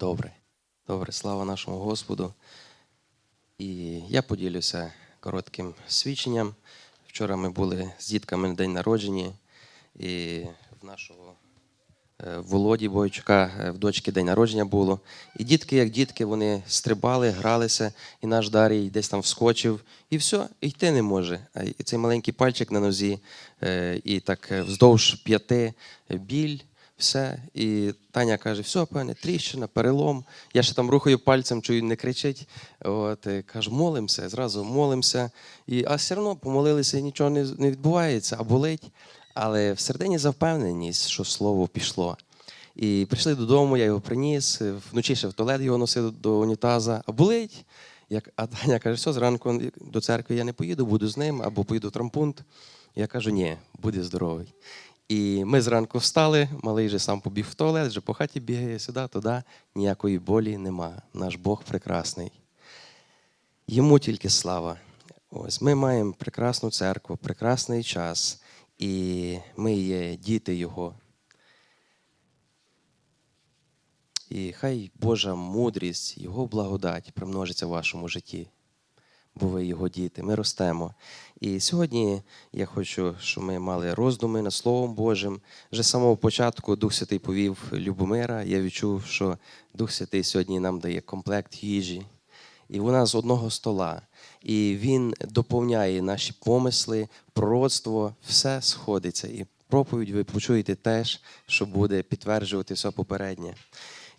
добре. Добре, слава нашому Господу. І я поділюся коротким свідченням. Вчора ми були з дітками на день народження, і в нашого е, Володі Бойчука е, в дочки день народження було. І дітки, як дітки, вони стрибали, гралися, і наш Дарій десь там вскочив, і все, і йти не може. І цей маленький пальчик на нозі, е, і так вздовж п'яти біль. Все. І Таня каже: все, пане, тріщина, перелом. Я ще там рухаю пальцем, чую, не кричить. От, і кажу, молимося, зразу молимося. І, а все одно помолилися, і нічого не, не відбувається, а болить. Але всередині завпевненість, що слово пішло. І прийшли додому, я його приніс, вночі ще в туалет його носив до унітаза, а болить. Як, а Таня каже, все, зранку до церкви я не поїду, буду з ним, або поїду в трампунт. Я кажу, ні, буде здоровий. І ми зранку встали, малий же сам побіг в туалет, вже по хаті бігає сюди, туди, ніякої болі нема. Наш Бог прекрасний. Йому тільки слава. Ось ми маємо прекрасну церкву, прекрасний час, і ми є діти Його. І хай Божа мудрість, Його благодать примножиться в вашому житті, бо ви його діти, ми ростемо. І сьогодні я хочу, щоб ми мали роздуми над Словом Божим. Вже з самого початку Дух Святий повів Любомира. Я відчув, що Дух Святий сьогодні нам дає комплект їжі. І вона з одного стола. І він доповняє наші помисли, пророцтво, все сходиться. І проповідь ви почуєте теж, що буде підтверджувати все попереднє.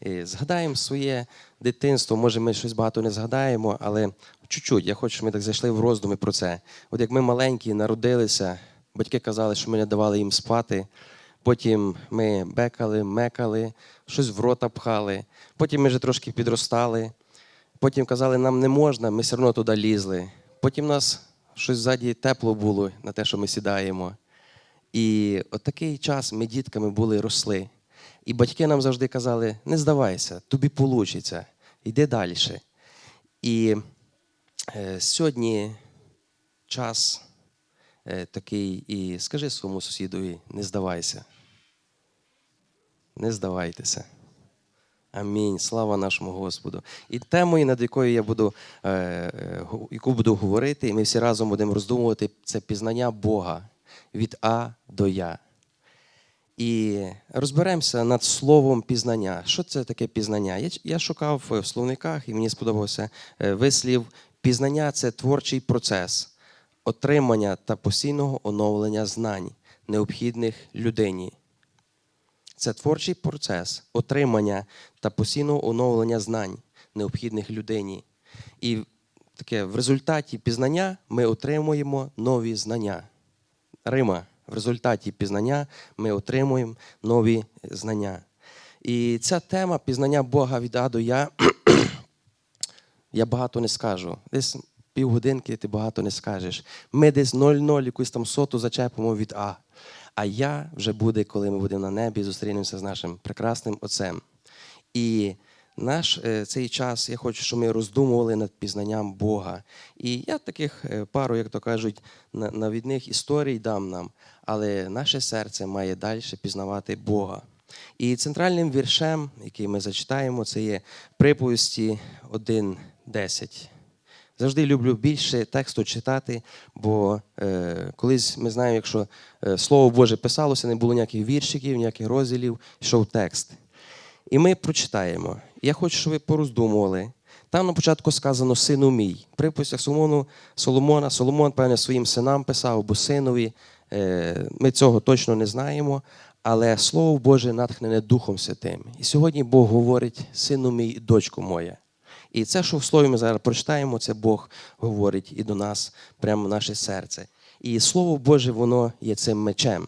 Згадаємо своє дитинство. Може, ми щось багато не згадаємо, але чуть-чуть. Я хочу, щоб ми так зайшли в роздуми про це. От як ми маленькі народилися, батьки казали, що ми не давали їм спати. Потім ми бекали, мекали, щось в рота пхали. Потім ми вже трошки підростали. Потім казали, нам не можна, ми все одно туди лізли. Потім нас щось ззаді тепло було на те, що ми сідаємо. І от такий час ми дітками були росли. І батьки нам завжди казали: не здавайся, тобі вийде, йди далі. І е, сьогодні час е, такий, і скажи своєму сусідові, не здавайся. Не здавайтеся. Амінь. Слава нашому Господу. І темою, над якою я буду, е, яку буду говорити, і ми всі разом будемо роздумувати, це пізнання Бога від А до Я. І розберемося над словом пізнання. Що це таке пізнання? Я, шукав в словниках, і мені сподобався е, вислів: пізнання це творчий процес отримання та постійного оновлення знань, необхідних людині. Це творчий процес отримання та постійного оновлення знань, необхідних людині. І таке в результаті пізнання ми отримуємо нові знання. Рима. В результаті пізнання ми отримуємо нові знання. І ця тема пізнання Бога від А до Я, я багато не скажу. Десь півгодинки ти багато не скажеш. Ми десь 0-0 якусь там соту зачепимо від А. А я вже буде, коли ми будемо на небі, зустрінемося з нашим прекрасним Отцем. І наш е, цей час я хочу, щоб ми роздумували над пізнанням Бога. І я таких е, пару, як то кажуть, навідних історій дам нам, але наше серце має далі пізнавати Бога. І центральним віршем, який ми зачитаємо, це є приповісті 1.10. Завжди люблю більше тексту читати, бо е, колись ми знаємо, якщо е, Слово Боже писалося, не було ніяких віршиків, ніяких розділів, йшов текст. І ми прочитаємо. Я хочу, щоб ви пороздумували. Там на початку сказано сину мій. В приписях Соломону, Соломона, Соломон, певне, своїм синам писав або синові. Е, Ми цього точно не знаємо, але Слово Боже натхнене Духом Святим. І сьогодні Бог говорить: сину мій, дочко моя. І це, що в слові ми зараз прочитаємо, це Бог говорить і до нас, прямо в наше серце. І Слово Боже, воно є цим мечем.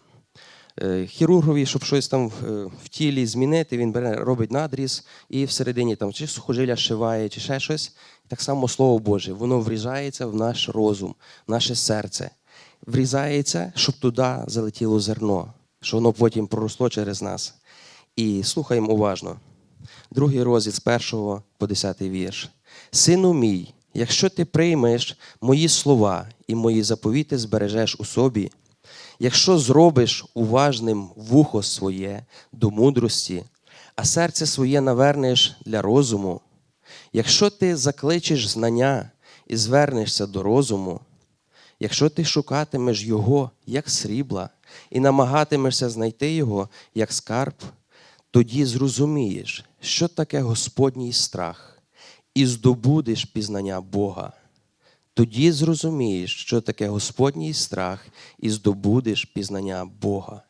Е, Хірургові, щоб щось там в, е, тілі змінити, він бере, робить надріз і всередині там чи сухожилля шиває, чи ще щось. Так само Слово Боже, воно врізається в наш розум, в наше серце. Врізається, щоб туди залетіло зерно, щоб воно потім проросло через нас. І слухаємо уважно. Другий розділ з першого по десятий вірш. Сину мій, якщо ти приймеш мої слова і мої заповіти збережеш у собі, якщо зробиш уважним вухо своє до мудрості, а серце своє навернеш для розуму, якщо ти закличеш знання і звернешся до розуму, якщо ти шукатимеш його, як срібла, і намагатимешся знайти його, як скарб, тоді зрозумієш, що таке Господній страх, і здобудеш пізнання Бога. Тоді зрозумієш, що таке Господній страх, і здобудеш пізнання Бога.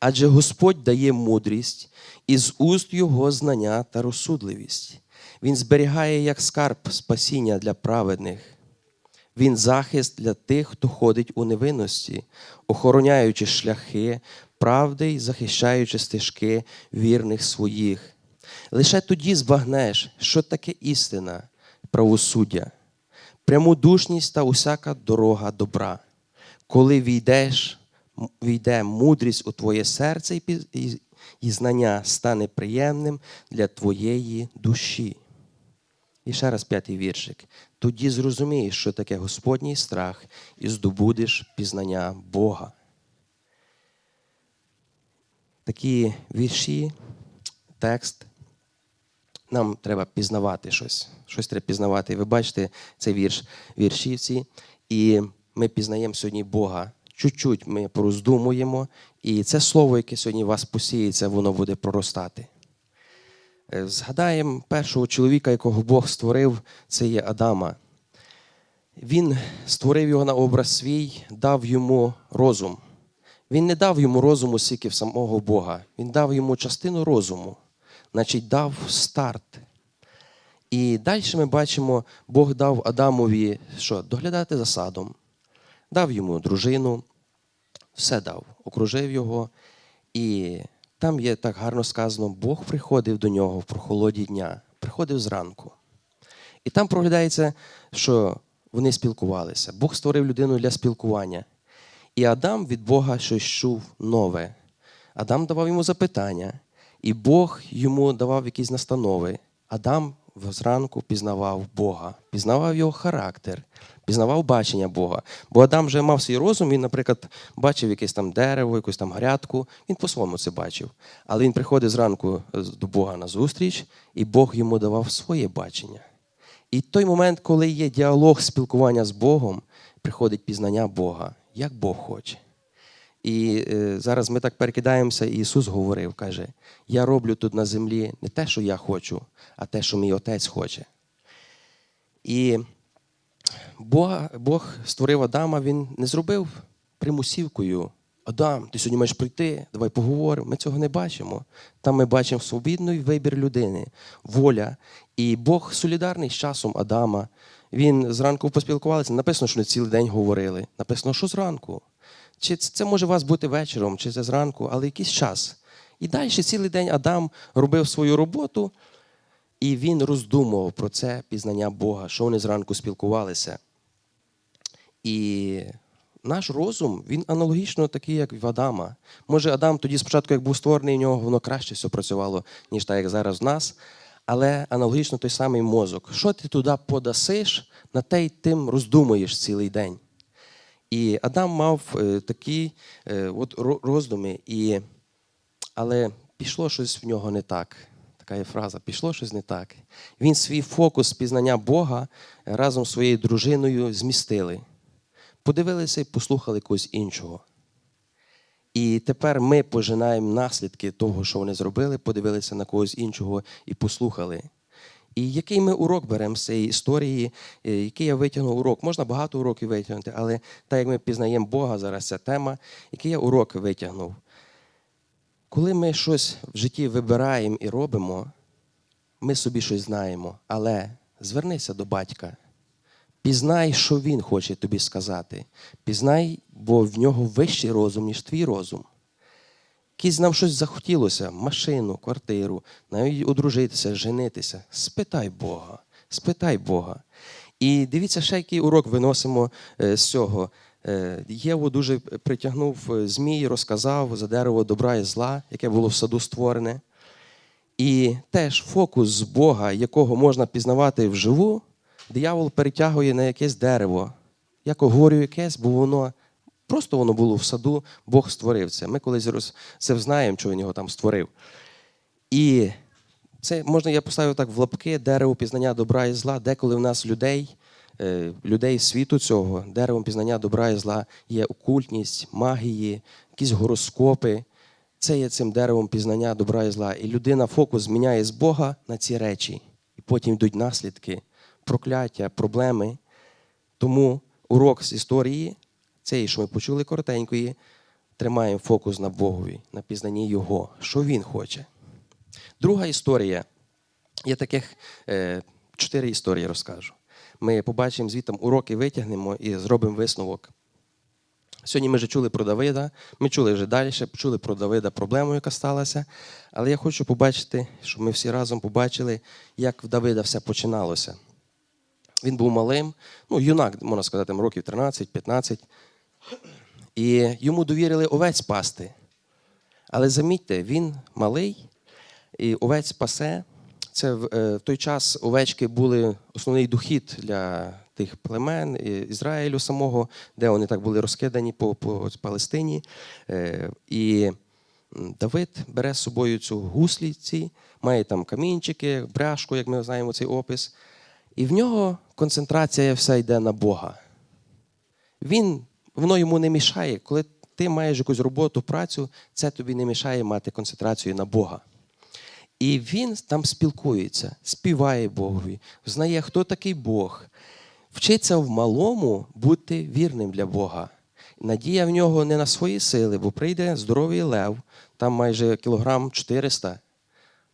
Адже Господь дає мудрість, і з уст Його знання та розсудливість. Він зберігає як скарб спасіння для праведних. Він захист для тих, хто ходить у невинності, охороняючи шляхи, правди й захищаючи стежки вірних своїх. Лише тоді збагнеш, що таке істина, правосуддя, прямодушність та усяка дорога добра. Коли війдеш, війде мудрість у твоє серце і, знання стане приємним для твоєї душі. І ще раз п'ятий віршик. Тоді зрозумієш, що таке Господній страх, і здобудеш пізнання Бога. Такі вірші, текст. Нам треба пізнавати щось. Щось треба пізнавати. Ви бачите цей вірш віршівці, і ми пізнаємо сьогодні Бога. Чуть-чуть ми пороздумуємо, і це слово, яке сьогодні у вас посіється, воно буде проростати. Е, Згадаємо першого чоловіка, якого Бог створив, це є Адама. Він створив його на образ свій, дав йому розум. Він не дав йому розуму стільки в самого Бога. Він дав йому частину розуму, значить, дав старт. І далі ми бачимо, Бог дав Адамові що? доглядати за садом, дав йому дружину, все дав, окружив його. І там є так гарно сказано, Бог приходив до нього в прохолоді дня, приходив зранку. І там проглядається, що вони спілкувалися. Бог створив людину для спілкування. І Адам від Бога щось чув нове. Адам давав йому запитання, і Бог йому давав якісь настанови. Адам зранку пізнавав Бога, пізнавав його характер, пізнавав бачення Бога. Бо Адам вже мав свій розум, він, наприклад, бачив якесь там дерево, якусь там грядку, він по-своєму це бачив. Але він приходить зранку до Бога на зустріч, і Бог йому давав своє бачення. І той момент, коли є діалог спілкування з Богом, приходить пізнання Бога, як Бог хоче. І е, зараз ми так перекидаємося, і Ісус говорив, каже: Я роблю тут на землі не те, що я хочу, а те, що мій Отець хоче. І Бог, Бог створив Адама, Він не зробив примусівкою. Адам, ти сьогодні маєш прийти, давай поговоримо. Ми цього не бачимо. Там ми бачимо свобідний вибір людини, воля. І Бог солідарний з часом Адама. Він зранку поспілкувалися. Написано, що не цілий день говорили. Написано, що зранку. Чи це може у вас бути вечором, чи це зранку, але якийсь час. І далі цілий день Адам робив свою роботу, і він роздумував про це пізнання Бога, що вони зранку спілкувалися. І наш розум, він аналогічно такий, як в Адама. Може, Адам тоді спочатку, як був створений, в нього воно краще все працювало, ніж так, як зараз в нас. Але аналогічно той самий мозок. Що ти туди подасиш, на те й тим роздумуєш цілий день. І Адам мав е, такі е, от роздуми, і... але пішло щось в нього не так. Така є фраза, пішло щось не так. Він свій фокус пізнання Бога разом з своєю дружиною змістили. Подивилися і послухали когось іншого. І тепер ми пожинаємо наслідки того, що вони зробили, подивилися на когось іншого і послухали. І який ми урок беремо з цієї історії, е, який я витягнув урок? Можна багато уроків витягнути, але так як ми пізнаємо Бога, зараз ця тема, який я урок витягнув? Коли ми щось в житті вибираємо і робимо, ми собі щось знаємо, але звернися до батька. Пізнай, що він хоче тобі сказати. Пізнай, бо в нього вищий розум, ніж твій розум. Якісь нам щось захотілося, машину, квартиру, навіть одружитися, женитися. Спитай Бога, спитай Бога. І дивіться, ще який урок виносимо е, з цього. Е, Єву дуже притягнув е, Змій, розказав за дерево добра і зла, яке було в саду створене. І теж фокус з Бога, якого можна пізнавати вживу, диявол перетягує на якесь дерево. Як говорю якесь, бо воно просто воно було в саду, Бог створив це. Ми колись роз- це знаємо, що він його там створив. І це можна я поставив так в лапки дерево пізнання добра і зла, деколи в нас людей, людей світу цього, деревом пізнання добра і зла є окультність, магії, якісь гороскопи. Це є цим деревом пізнання добра і зла. І людина фокус зміняє з Бога на ці речі. І потім йдуть наслідки, прокляття, проблеми. Тому урок з історії, цей, що ми почули коротенької, тримаємо фокус на Богові, на пізнанні Його, що Він хоче. Друга історія. Я таких е, чотири історії розкажу. Ми побачимо звітом уроки витягнемо і зробимо висновок. Сьогодні ми вже чули про Давида, ми чули вже далі, почули про Давида проблему, яка сталася. Але я хочу побачити, щоб ми всі разом побачили, як в Давида все починалося. Він був малим, ну, юнак, можна сказати, років 13-15. І йому довірили овець пасти. Але замітьте, він малий, і овець пасе. Це в е, в той час овечки були основний дохід для тих племен е, Ізраїлю самого, де вони так були розкидані по, по Палестині. Е, І Давид бере з собою цю гусліці, має там камінчики, бряшку, як ми знаємо цей опис. І в нього концентрація вся йде на Бога. Він, воно йому не мішає. Коли ти маєш якусь роботу, працю, це тобі не мішає мати концентрацію на Бога. І він там спілкується, співає Богові, знає, хто такий Бог, вчиться в малому бути вірним для Бога. Надія в нього не на свої сили, бо прийде здоровий лев, там майже кілограм 400.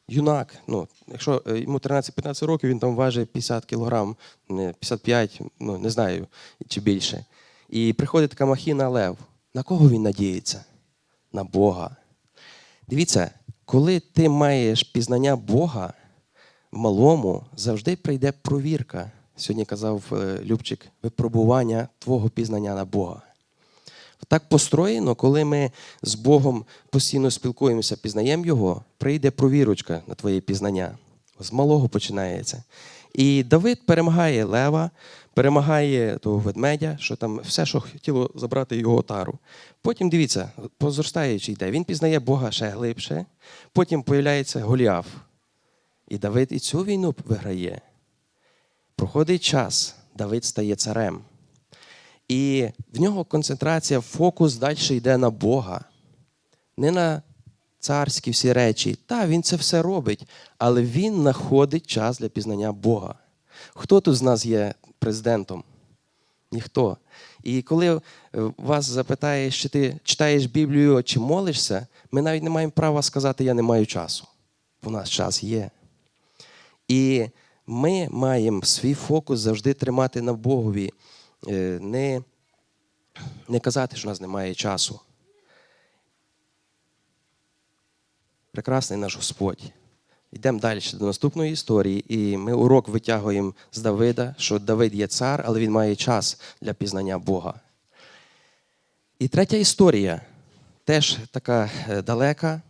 Юнак, ну, якщо е, йому 13-15 років, він там важить 50 кілограм, 55, ну, не знаю, чи більше. І приходить така махіна лев. На кого він надіється? На Бога. Дивіться, коли ти маєш пізнання Бога в малому, завжди прийде провірка. Сьогодні казав е, Любчик, випробування твого пізнання на Бога. Так построєно, коли ми з Богом постійно спілкуємося, пізнаємо Його, прийде провірочка на твоє пізнання. З малого починається. І Давид перемагає лева, перемагає того ведмедя, що там все, що хотіло забрати його отару. Потім дивіться, позростаючи йде, він пізнає Бога ще глибше, потім появляється Голіаф. І Давид і цю війну виграє. Проходить час, Давид стає царем. І в нього концентрація, фокус далі йде на Бога, не на царські всі речі. Та, він це все робить, але він знаходить час для пізнання Бога. Хто тут з нас є президентом? Ніхто. І коли е, вас запитаєш, чи ти читаєш Біблію, чи молишся, ми навіть не маємо права сказати, я не маю часу. У нас час є. І ми маємо свій фокус завжди тримати на Богові, Е, не, не казати, що у нас немає часу. Прекрасний наш Господь. Йдемо далі до наступної історії, і ми урок витягуємо з Давида, що Давид є цар, але він має час для пізнання Бога. І третя історія теж така е, далека,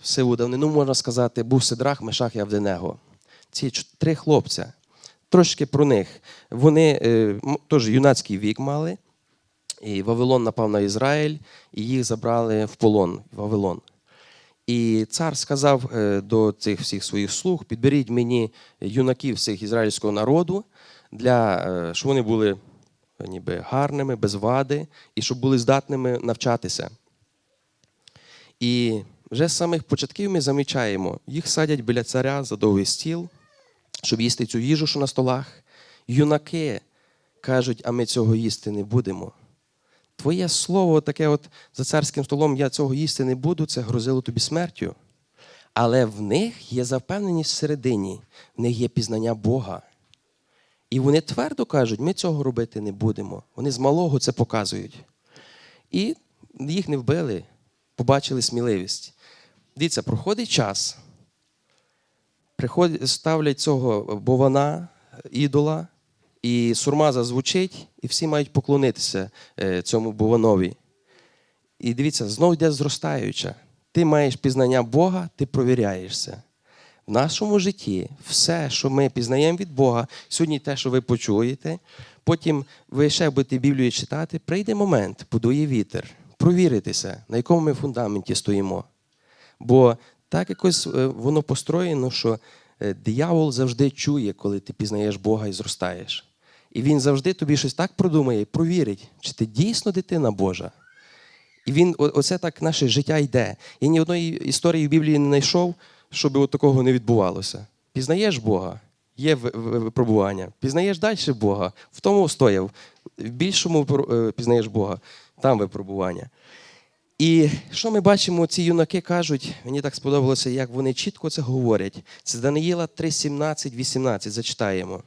в сиву давнину, можна сказати, був Сидрах, Мешах і Авденего. Ці три хлопця. Трошки про них. Вони е, теж юнацький вік мали, і Вавилон напав на Ізраїль, і їх забрали в полон в Вавилон. І цар сказав е, до цих всіх своїх слуг: підберіть мені юнаків всіх ізраїльського народу, для, е, щоб вони були е, ніби гарними, без вади, і щоб були здатними навчатися. І вже з самих початків ми замічаємо, їх садять біля царя за довгий стіл, щоб їсти цю їжу, що на столах. Юнаки кажуть, а ми цього їсти не будемо. Твоє слово, таке от за царським столом, я цього їсти не буду, це грозило тобі смертю. Але в них є запевненість всередині, в них є пізнання Бога. І вони твердо кажуть, ми цього робити не будемо. Вони з малого це показують. І їх не вбили, побачили сміливість. Дивіться, проходить час, приходять, ставлять цього бована, ідола, і сурма зазвучить, і всі мають поклонитися е, цьому бованові. І дивіться, знову йде зростаюча. Ти маєш пізнання Бога, ти провіряєшся. В нашому житті все, що ми пізнаємо від Бога, сьогодні те, що ви почуєте, потім ви ще будете Біблію читати, прийде момент, подує вітер, провіритися, на якому ми фундаменті стоїмо. Бо Так якось е, воно построєно, що е, диявол завжди чує, коли ти пізнаєш Бога і зростаєш. І він завжди тобі щось так продумає провірить, чи ти дійсно дитина Божа. І він, оце так наше життя йде. Я ні одної історії в Біблії не знайшов, щоб от такого не відбувалося. Пізнаєш Бога, є випробування. Пізнаєш далі Бога, в тому стояв. В більшому е, пізнаєш Бога, там випробування. І що ми бачимо, ці юнаки кажуть, мені так сподобалося, як вони чітко це говорять. Це Даниїла 3, 17, 18. Зачитаємо.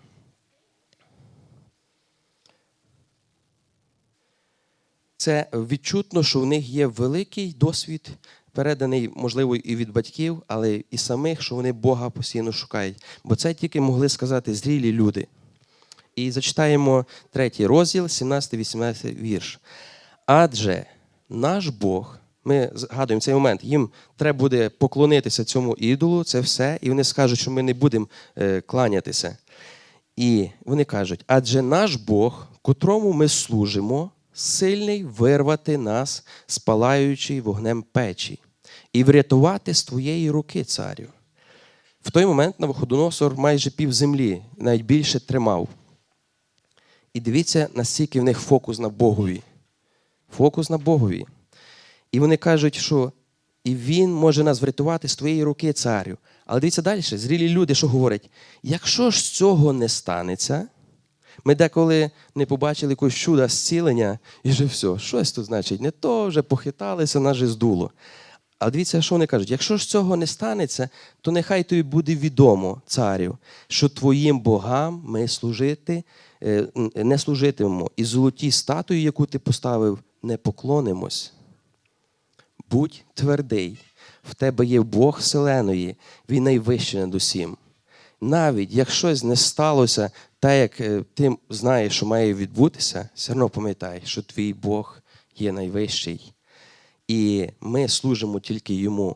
Це відчутно, що в них є великий досвід, переданий, можливо, і від батьків, але і самих, що вони Бога постійно шукають. Бо це тільки могли сказати зрілі люди. І зачитаємо третій розділ, 17-18 вірш. Адже наш Бог, ми згадуємо цей момент, їм треба буде поклонитися цьому ідолу, це все, і вони скажуть, що ми не будемо е, кланятися. І вони кажуть: адже наш Бог, котрому ми служимо, сильний вирвати нас з палаючої вогнем печі і врятувати з твоєї руки, царю. В той момент Навуходоносор майже пів землі, навіть більше тримав. І дивіться, наскільки в них фокус на Богові. Фокус на Богові. І вони кажуть, що і він може нас врятувати з твоєї руки, царю. Але дивіться далі, зрілі люди, що говорять: якщо ж цього не станеться, ми деколи не побачили якогось чуда зцілення, і вже все, щось тут значить, не то вже похиталися, нас же здуло. А дивіться, що вони кажуть: якщо ж цього не станеться, то нехай тобі буде відомо, царю, що твоїм богам ми служити е, не служитимемо, і золотій статуї, яку ти поставив, не поклонимось. Будь твердий, в тебе є Бог Вселеної, він найвищий над усім. Навіть як не сталося, так як е, ти знаєш, що має відбутися, все одно пам'ятай, що твій Бог є найвищий. І ми служимо тільки йому.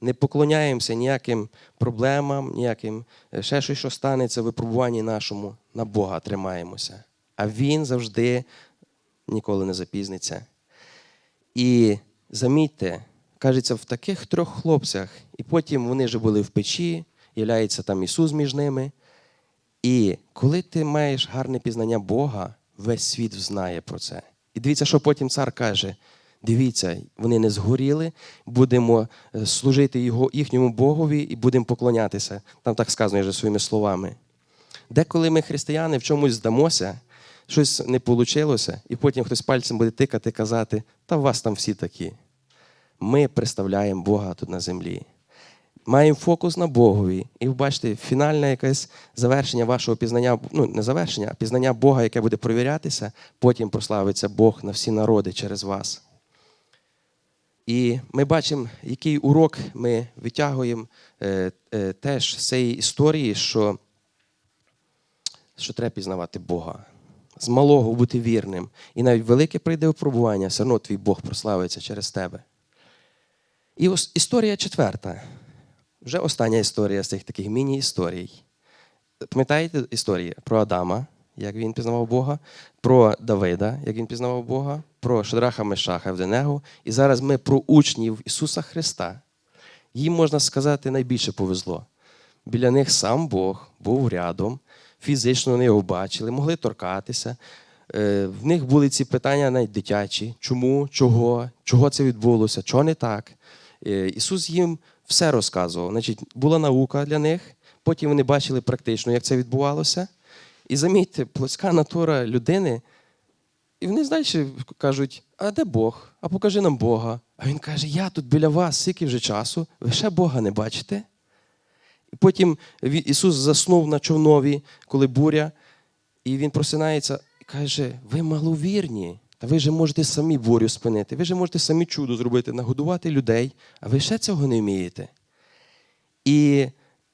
Не поклоняємося ніяким проблемам, ніяким е, ще щось, що станеться в випробуванні нашому, на Бога тримаємося. А Він завжди ніколи не запізниться. І замітьте, кажеться, в таких трьох хлопцях, і потім вони вже були в печі, являється там Ісус між ними. І коли ти маєш гарне пізнання Бога, весь світ знає про це. І дивіться, що потім цар каже: дивіться, вони не згоріли, будемо е, служити його, їхньому Богові і будемо поклонятися. Там так сказано вже своїми словами. Деколи ми, християни, в чомусь здамося, щось не вийшло, і потім хтось пальцем буде тикати, казати, та у вас там всі такі. Ми представляємо Бога тут на землі. Маємо фокус на Богові. І ви бачите, фінальне якесь завершення вашого пізнання, ну не завершення, а пізнання Бога, яке буде провірятися, потім прославиться Бог на всі народи через вас. І ми бачимо, який урок ми витягуємо е, е, теж з цієї історії, що, що треба пізнавати Бога. З малого бути вірним. І навіть велике прийде випробування, все одно твій Бог прославиться через тебе. І ось історія четверта. Вже остання історія з цих таких міні-історій. Пам'ятаєте історії про Адама, як він пізнавав Бога, про Давида, як він пізнавав Бога, про Шадраха Мешаха Евденегу. І зараз ми про учнів Ісуса Христа. Їм, можна сказати, найбільше повезло. Біля них сам Бог був рядом, фізично вони його бачили, могли торкатися. Е, В них були ці питання навіть дитячі: чому, чого, чого це відбулося, чого не так. Е, Ісус їм все розказував. Значить, була наука для них, потім вони бачили практично, як це відбувалося. І замітьте, плотська натура людини, і вони далі кажуть: а де Бог? А покажи нам Бога. А він каже: Я тут біля вас, скільки вже часу, ви ще Бога не бачите? І потім Ісус заснув на човнові, коли буря, і Він просинається і каже: Ви маловірні, та ви же можете самі бурю спинити, ви же можете самі чудо зробити, нагодувати людей, а ви ще цього не вмієте. І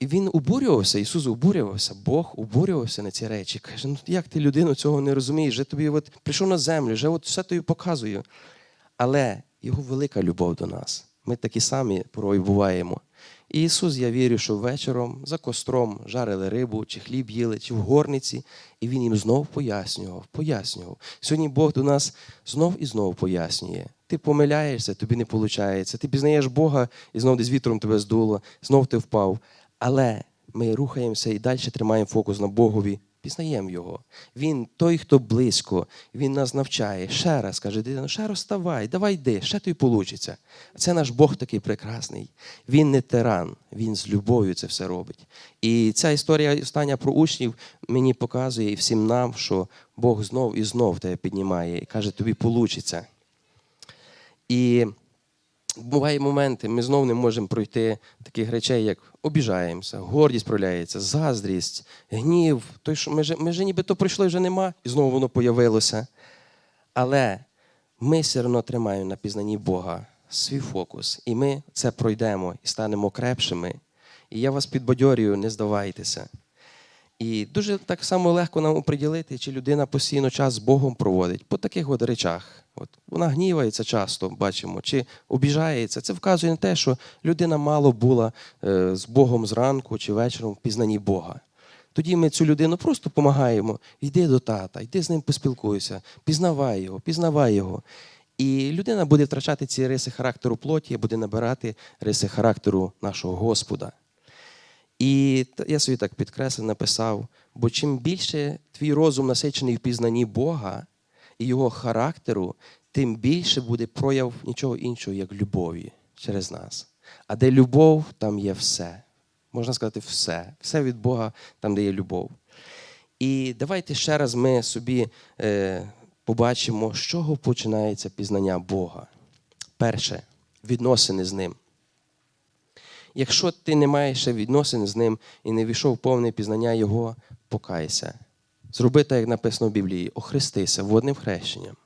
він обурювався, Ісус обурювався, Бог обурювався на ці речі. Каже, ну як ти людину цього не розумієш? Вже тобі от прийшов на землю, вже от все тобі показую. Але його велика любов до нас. Ми такі самі порой буваємо. Ісус, я вірю, що вечором за костром жарили рибу, чи хліб їли, чи в горниці, і Він їм знов пояснював, пояснював. Сьогодні Бог до нас знов і знов пояснює. Ти помиляєшся, тобі не виходить. Ти пізнаєш Бога і знов десь вітром тебе здуло, знов ти впав. Але ми рухаємося і далі тримаємо фокус на Богові, пізнаємо Його. Він той, хто близько, Він нас навчає. Ще раз каже, дитина, ще раз вставай, давай йди, ще тобі получиться. Це наш Бог такий прекрасний. Він не тиран, він з любов'ю це все робить. І ця історія остання про учнів мені показує і всім нам, що Бог знов і знов тебе піднімає і каже, тобі получиться. І бувають моменти, ми знов не можемо пройти таких речей, як обіжаємося, гордість проявляється, заздрість, гнів. Той, що ми, вже ми вже ніби то пройшли, вже нема, і знову воно появилося. Але ми все одно тримаємо на пізнанні Бога свій фокус, і ми це пройдемо і станемо крепшими. І я вас підбадьорюю, не здавайтеся. І дуже так само легко нам оприділити, чи людина постійно час з Богом проводить по таких от речах. От вона гнівається часто, бачимо, чи обіжається. Це вказує на те, що людина мало була е, з Богом зранку чи вечором в пізнанні Бога. Тоді ми цю людину просто допомагаємо. Йди до тата, йди з ним поспілкуйся, пізнавай його, пізнавай його. І людина буде втрачати ці риси характеру плоті, буде набирати риси характеру нашого Господа. І я собі так підкреслив, написав: бо чим більше твій розум насичений в пізнанні Бога і його характеру, тим більше буде прояв нічого іншого, як любові через нас. А де любов, там є все. Можна сказати, все. Все від Бога, там, де є любов. І давайте ще раз ми собі е, побачимо, з чого починається пізнання Бога. Перше відносини з ним. Якщо ти не маєш ще відносин з ним і не війшов в повне пізнання Його, покайся. Зроби так, як написано в Біблії, охрестися водним хрещенням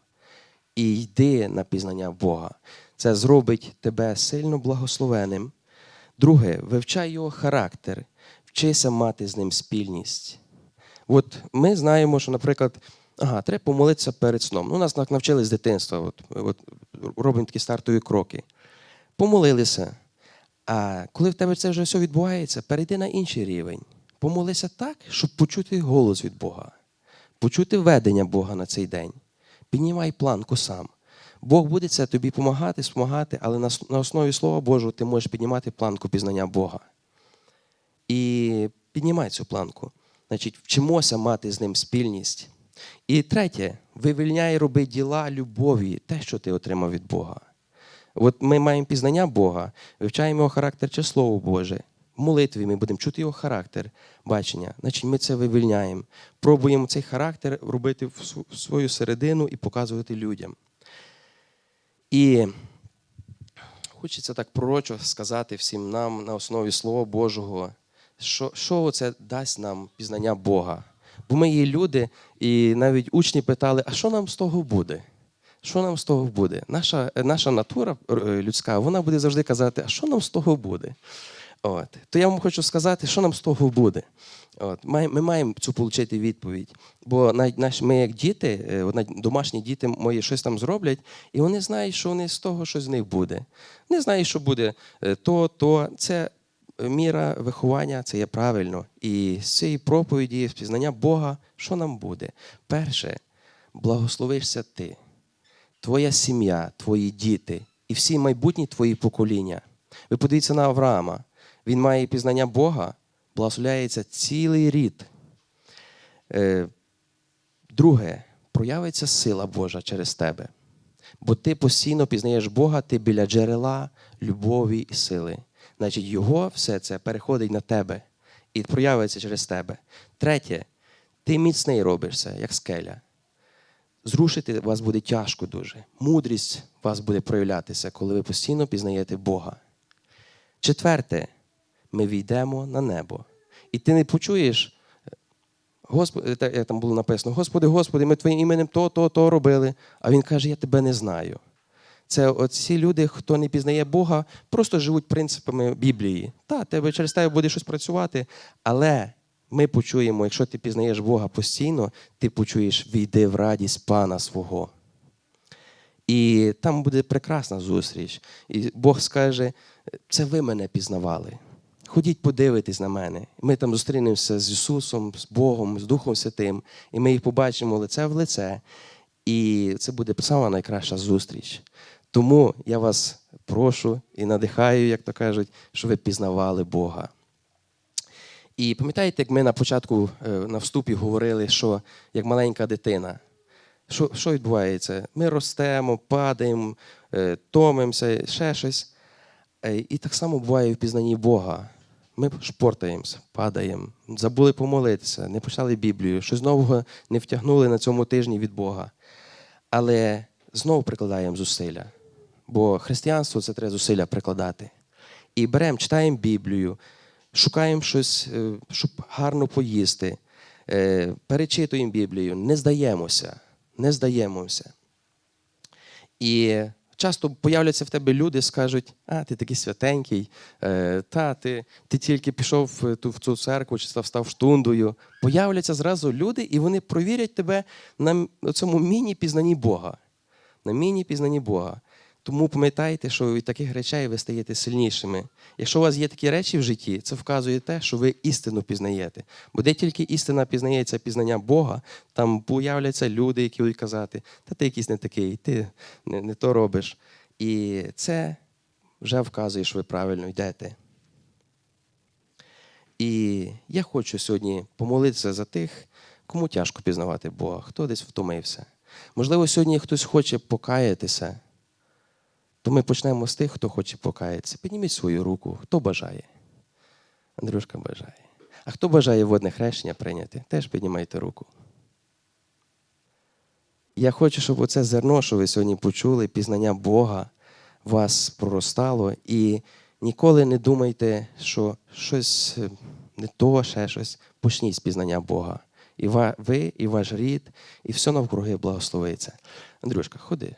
і йди на пізнання Бога. Це зробить тебе сильно благословеним. Друге, вивчай його характер, вчися мати з ним спільність. От ми знаємо, що, наприклад, ага, треба помолитися перед сном. Ну, нас так навчили з дитинства, от, от, робимо такі стартові кроки. Помолилися. А коли в тебе це вже все відбувається, перейди на інший рівень. Помолися так, щоб почути голос від Бога, почути ведення Бога на цей день. Піднімай планку сам. Бог буде це тобі допомагати, спомагати, але на основі Слова Божого ти можеш піднімати планку пізнання Бога. І піднімай цю планку. Значить, вчимося мати з ним спільність. І третє, вивільняй роби діла любові, те, що ти отримав від Бога. От ми маємо пізнання Бога, вивчаємо його характер чи Слово Боже. В молитві ми будемо чути його характер, бачення. Значить, ми це вивільняємо. Пробуємо цей характер робити в свою середину і показувати людям. І хочеться так пророчо сказати всім нам на основі Слова Божого, що, що це дасть нам пізнання Бога. Бо ми є люди, і навіть учні питали, а що нам з того буде? Що нам з того буде? Наша, наша натура е, людська, вона буде завжди казати, а що нам з того буде? От. То я вам хочу сказати, що нам з того буде. От. Май- Ми маємо цю отримати відповідь. Бо навіть наші, ми, як діти, е, домашні діти мої щось там зроблять, і вони знають, що вони з того, що з них буде. Не знають, що буде е, то, то. Це міра виховання, це є правильно. І з цієї проповіді, з пізнання Бога, що нам буде? Перше, благословишся ти твоя сім'я, твої діти і всі майбутні твої покоління. Ви подивіться на Авраама. Він має пізнання Бога, благословляється цілий рід. Е, Друге, проявиться сила Божа через тебе. Бо ти постійно пізнаєш Бога, ти біля джерела любові і сили. Значить, Його все це переходить на тебе і проявиться через тебе. Третє, ти міцний робишся, як скеля зрушити вас буде тяжко дуже. Мудрість вас буде проявлятися, коли ви постійно пізнаєте Бога. Четверте, ми війдемо на небо. І ти не почуєш, Господи, як там було написано, Господи, Господи, ми Твоїм іменем то, то, то робили. А Він каже, я тебе не знаю. Це оці люди, хто не пізнає Бога, просто живуть принципами Біблії. Та, тебе через тебе буде щось працювати, але ми почуємо, якщо ти пізнаєш Бога постійно, ти почуєш війди в радість Пана свого. І там буде прекрасна зустріч. І Бог скаже: це ви мене пізнавали. Ходіть, подивитись на мене. Ми там зустрінемося з Ісусом, з Богом, з Духом Святим, і ми їх побачимо лице в лице. І це буде сама найкраща зустріч. Тому я вас прошу і надихаю, як то кажуть, щоб ви пізнавали Бога. І пам'ятаєте, як ми на початку е, на вступі говорили, що як маленька дитина, що, що відбувається? Ми ростемо, падаємо, е, томимося, ще щось. Е, І так само буває в пізнанні Бога. Ми шпортаємося, падаємо, забули помолитися, не почали Біблію, щось нового не втягнули на цьому тижні від Бога. Але знову прикладаємо зусилля. Бо християнство це треба зусилля прикладати. І беремо, читаємо Біблію, шукаємо щось, е, щоб гарно поїсти, е, перечитуємо Біблію, не здаємося, не здаємося. І часто появляться в тебе люди, скажуть, а, ти такий святенький, е, та, ти, ти тільки пішов в цю церкву чи став, став штундою. Появляться зразу люди, і вони провірять тебе на цьому міні-пізнанні Бога. На міні-пізнанні Бога. Тому пам'ятайте, що від таких речей ви стаєте сильнішими. Якщо у вас є такі речі в житті, це вказує те, що ви істину пізнаєте. Бо де тільки істина пізнається пізнання Бога, там появляться люди, які будуть казати, та ти якийсь не такий, ти не, не то робиш. І це вже вказує, що ви правильно йдете. І я хочу сьогодні помолитися за тих, кому тяжко пізнавати Бога, хто десь втомився. Можливо, сьогодні хтось хоче покаятися, то ми почнемо з тих, хто хоче покаятися. Підніміть свою руку, хто бажає. Андрюшка бажає. А хто бажає водне хрещення прийняти, теж піднімайте руку. Я хочу, щоб оце зерно, що ви сьогодні почули, пізнання Бога, вас проростало. І ніколи не думайте, що щось е, не то, ще щось. Почніть з пізнання Бога. І ви, і ваш рід, і все навкруги благословиться. Андрюшка, ходи.